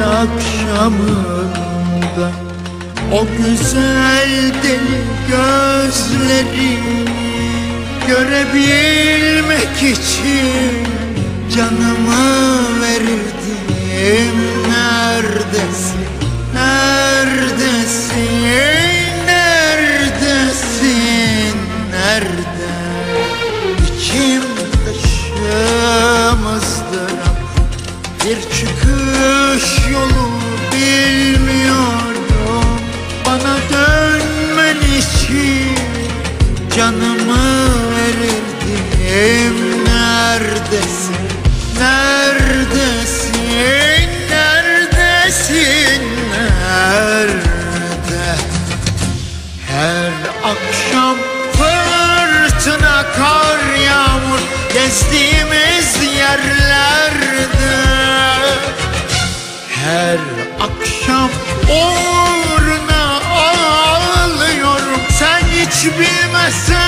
akşamında O güzel deli gözleri Görebilmek için canımı verirdim Neredesin, canımı verirdim Neredesin, neredesin, neredesin, nerede? Her akşam fırtına, kar, yağmur Gezdiğimiz yerlerde. Her akşam uğruna hiç bilmesen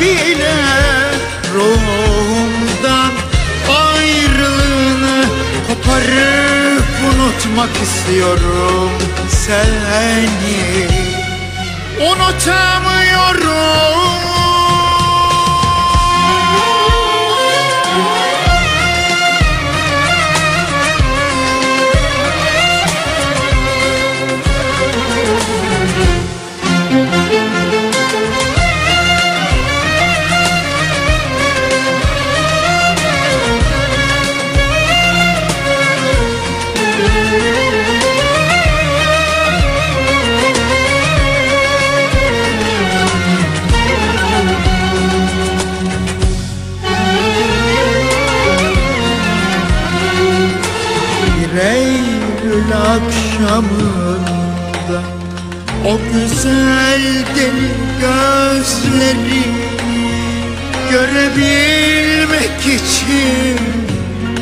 bile Ruhumdan ayrılığını koparıp unutmak istiyorum Seni. Unutamıyorum akşamında O güzel deli gözleri Görebilmek için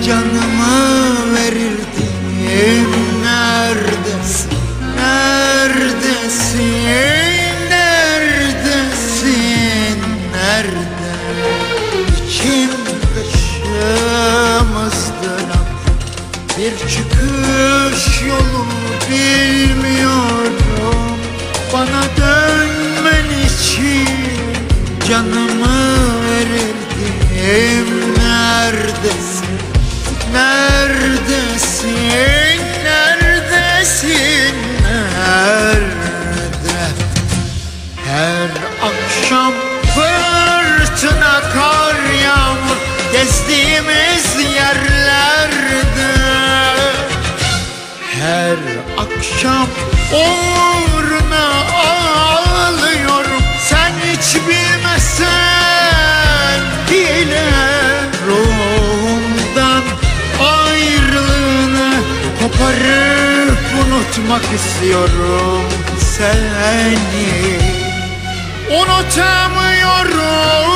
Canımı verirdim Neredesin, neredesin, neredesin, nerede? İçim dışımızdır bir çıkış yolu bilmiyorum Bana dönmen için canımı verirdim Neredesin, neredesin, neredesin, nerede? Her akşam fırtına, kar, yağmur Gezdiğimiz Her akşam uğruna ağlıyorum. Sen hiç bilmesen bile Ruhumdan ayrılığını koparıp unutmak istiyorum. Seni unutamıyorum